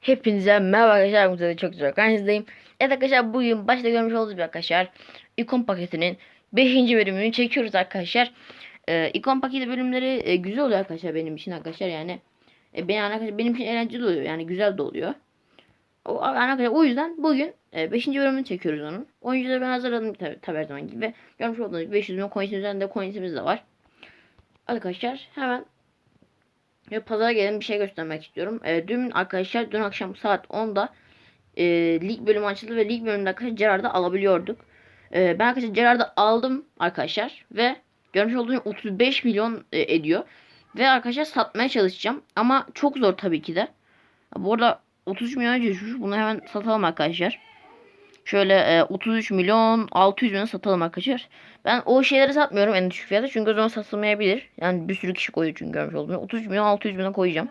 Hepinize merhaba arkadaşlar. Bugün de çok güzel karşınızdayım. Evet arkadaşlar bugün başta görmüş olduğunuz gibi arkadaşlar. ikon paketinin 5. bölümünü çekiyoruz arkadaşlar. Ee, ikon paketi bölümleri e, güzel oluyor arkadaşlar benim için arkadaşlar yani. E, benim, arkadaşlar, benim için eğlenceli oluyor yani güzel de oluyor. O, yani arkadaşlar, o yüzden bugün 5. bölümünü çekiyoruz onun. Oyuncuları ben hazırladım tabi, tabi her zaman gibi. Görmüş olduğunuz gibi 500 milyon coins üzerinde coinsimiz de var. Arkadaşlar hemen ve pazara gelen bir şey göstermek istiyorum. E, dün arkadaşlar dün akşam saat 10'da e, lig bölümü açıldı ve lig bölümünde arkadaşlar Gerard'ı alabiliyorduk. E, ben arkadaşlar Gerard'ı aldım arkadaşlar ve görmüş olduğunuz 35 milyon e, ediyor. Ve arkadaşlar satmaya çalışacağım. Ama çok zor tabii ki de. Bu arada 33 milyon düşmüş. Bunu hemen satalım arkadaşlar. Şöyle e, 33 milyon 600 milyon satalım arkadaşlar. Ben o şeyleri satmıyorum en düşük fiyata. Çünkü o zaman satılmayabilir. Yani bir sürü kişi koyuyor çünkü görmüş olduğunuz. 33 milyon 600 milyon koyacağım.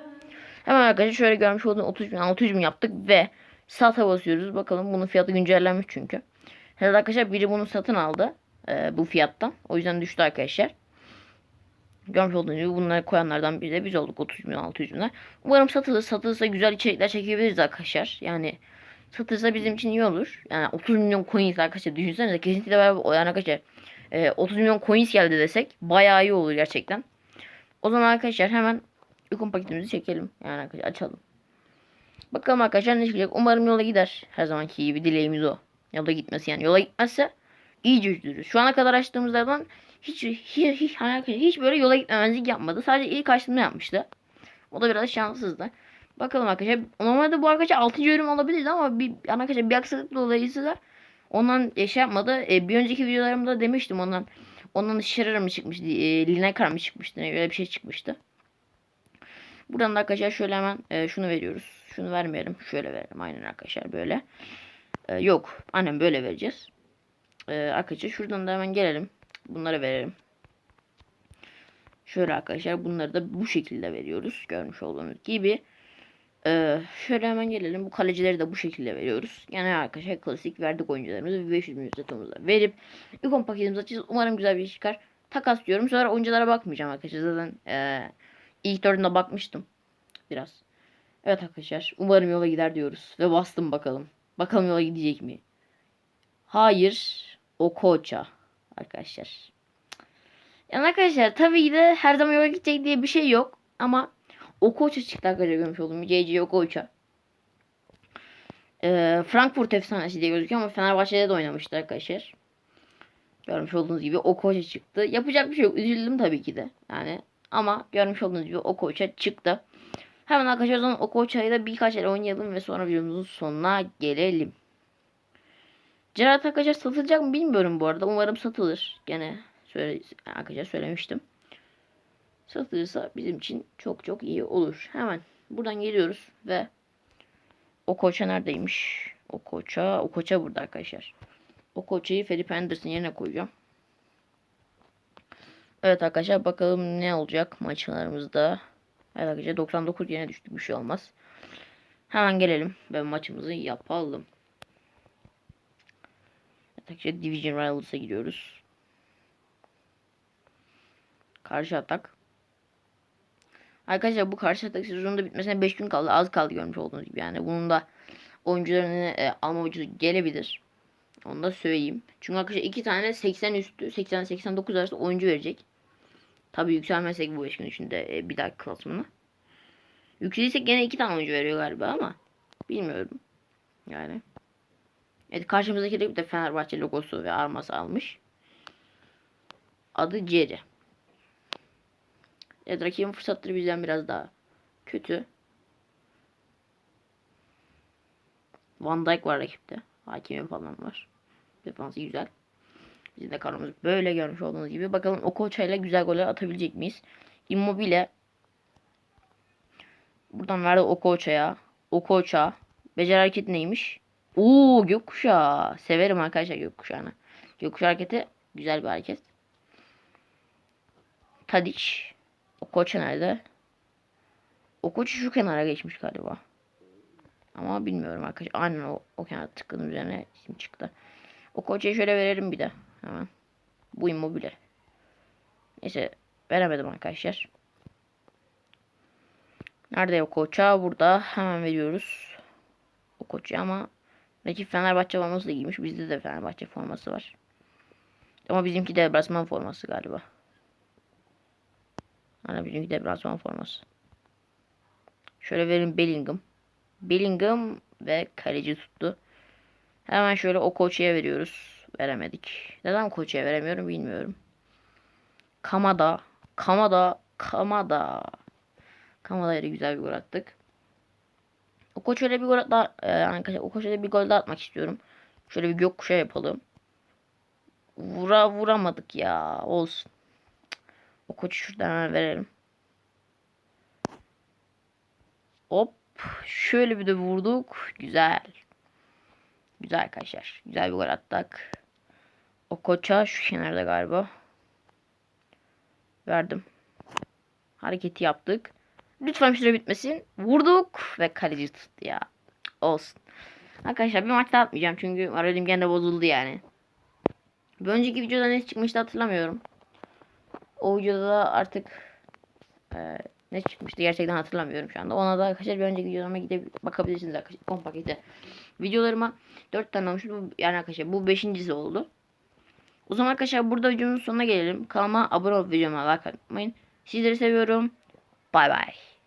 Hemen arkadaşlar şöyle görmüş olduğunuz 30 milyon 600 milyon yaptık ve sata basıyoruz. Bakalım bunun fiyatı güncellenmiş çünkü. Herhalde arkadaşlar biri bunu satın aldı. E, bu fiyattan. O yüzden düştü arkadaşlar. Görmüş olduğunuz gibi bunları koyanlardan biri de biz olduk 30 milyon 600 milyon. Umarım satılır. Satılırsa güzel içerikler çekebiliriz arkadaşlar. Yani satılırsa bizim için iyi olur. Yani 30 milyon coins arkadaşlar düşünsenize kesinlikle beraber yani arkadaşlar e, 30 milyon coins geldi desek bayağı iyi olur gerçekten. O zaman arkadaşlar hemen ikon paketimizi çekelim. Yani arkadaşlar açalım. Bakalım arkadaşlar ne çıkacak. Umarım yola gider. Her zamanki gibi dileğimiz o. Yola gitmesi yani. Yola gitmezse iyice üzülürüz. Şu ana kadar açtığımızlardan hiç hiç, hiç, hiç böyle yola gitmemezlik yapmadı. Sadece ilk açtığımda yapmıştı. O da biraz şanssızdı. Bakalım arkadaşlar. Normalde bu arkadaşlar 6. bölüm olabilirdi ama bir arkadaşlar bir aksaklık dolayısıyla ondan e, şey yapmadı. E, bir önceki videolarımda demiştim ondan ondan Shearer mı çıkmıştı? E, Lineker mı çıkmıştı? Öyle bir şey çıkmıştı. Buradan da arkadaşlar şöyle hemen e, şunu veriyoruz. Şunu vermeyelim. Şöyle verelim. Aynen arkadaşlar böyle. E, yok. Aynen böyle vereceğiz. E, arkadaşlar şuradan da hemen gelelim. Bunları verelim. Şöyle arkadaşlar bunları da bu şekilde veriyoruz. Görmüş olduğunuz gibi. Ee, şöyle hemen gelelim. Bu kalecileri de bu şekilde veriyoruz. Yani arkadaşlar klasik verdik oyuncularımızı 500 milyon verip ikon paketimizi açacağız. Umarım güzel bir şey çıkar. Takas diyorum. Sonra oyunculara bakmayacağım arkadaşlar. Zaten ee, ilk dördünde bakmıştım. Biraz. Evet arkadaşlar. Umarım yola gider diyoruz. Ve bastım bakalım. Bakalım yola gidecek mi? Hayır. O koça. Arkadaşlar. Yani arkadaşlar tabii ki de her zaman yola gidecek diye bir şey yok. Ama Okocha çıktı arkadaşlar görmüş olduğum C.C. Okocha. Ee, Frankfurt efsanesi diye gözüküyor ama Fenerbahçe'de de oynamıştı arkadaşlar. Görmüş olduğunuz gibi Okocha çıktı. Yapacak bir şey yok. Üzüldüm tabii ki de. Yani ama görmüş olduğunuz gibi Okocha çıktı. Hemen arkadaşlar o zaman Okocha'yı da birkaç el oynayalım ve sonra videomuzun sonuna gelelim. Gerard arkadaşlar satılacak mı bilmiyorum bu arada. Umarım satılır. Gene söyle, arkadaşlar söylemiştim satılırsa bizim için çok çok iyi olur. Hemen buradan geliyoruz ve o koça neredeymiş? O koça, o koça burada arkadaşlar. O koçayı Felipe Anderson yerine koyacağım. Evet arkadaşlar bakalım ne olacak maçlarımızda. Evet arkadaşlar 99 yerine düştü bir şey olmaz. Hemen gelelim ve maçımızı yapalım. Evet arkadaşlar Division Rivals'a gidiyoruz. Karşı atak. Arkadaşlar bu karşı atak sezonunda bitmesine 5 gün kaldı. Az kaldı görmüş olduğunuz gibi. Yani bunun da oyuncularını e, alma ucuzu gelebilir. Onu da söyleyeyim. Çünkü arkadaşlar iki tane 80 üstü 80-89 arası oyuncu verecek. Tabi yükselmezsek bu 5 gün içinde e, bir dahaki klasmanı. Yükselirsek gene iki tane oyuncu veriyor galiba ama bilmiyorum. Yani. Evet karşımızdaki de Fenerbahçe logosu ve arması almış. Adı Ceri. Evet rakibin fırsatları bizden biraz daha kötü. Van Dijk var rakipte. Hakimi falan var. Defansı güzel. Bizim de karnımız böyle görmüş olduğunuz gibi. Bakalım Okocha ile güzel goller atabilecek miyiz? Immobile. Buradan verdi Okocha'ya. Okocha. Becer hareket neymiş? Oo gökkuşağı. Severim arkadaşlar gökkuşağını. Gökkuşağı hareketi güzel bir hareket. Tadic. O koç nerede? O koç şu kenara geçmiş galiba. Ama bilmiyorum arkadaşlar. Aynen o, o kenara tıkladım üzerine isim çıktı. O koça şöyle verelim bir de. Hemen. Bu immobile. Neyse veremedim arkadaşlar. Nerede o koça? Burada. Hemen veriyoruz. o koçu ama rakip Fenerbahçe forması da giymiş. Bizde de Fenerbahçe forması var. Ama bizimki deplasman forması galiba. Hani bizimki deplasman forması. Şöyle verin Bellingham. Bellingham ve kaleci tuttu. Hemen şöyle o koçuya veriyoruz. Veremedik. Neden koçuya veremiyorum bilmiyorum. Kamada. Kamada. Kamada. Kamada'ya da güzel bir gol attık. O koç öyle bir gol daha e, o koça da bir gol daha atmak istiyorum. Şöyle bir gökkuşağı yapalım. Vura vuramadık ya. Olsun. O koçu şuradan hemen verelim. Hop. Şöyle bir de vurduk. Güzel. Güzel arkadaşlar. Güzel bir gol attık. O koça şu kenarda galiba. Verdim. Hareketi yaptık. Lütfen süre bitmesin. Vurduk ve kaleci tuttu ya. Olsun. Arkadaşlar bir maç daha atmayacağım çünkü moralim gene bozuldu yani. Bir önceki videoda ne çıkmıştı hatırlamıyorum. O videoda artık e, ne çıkmıştı gerçekten hatırlamıyorum şu anda. Ona da arkadaşlar bir önceki videolarıma gidip bakabilirsiniz arkadaşlar. Kom paketi. Videolarıma 4 tane olmuş. Yani arkadaşlar bu 5.si oldu. O zaman arkadaşlar burada videonun sonuna gelelim. Kanalıma abone olup videoma like atmayın. Sizleri seviyorum. Bay bay.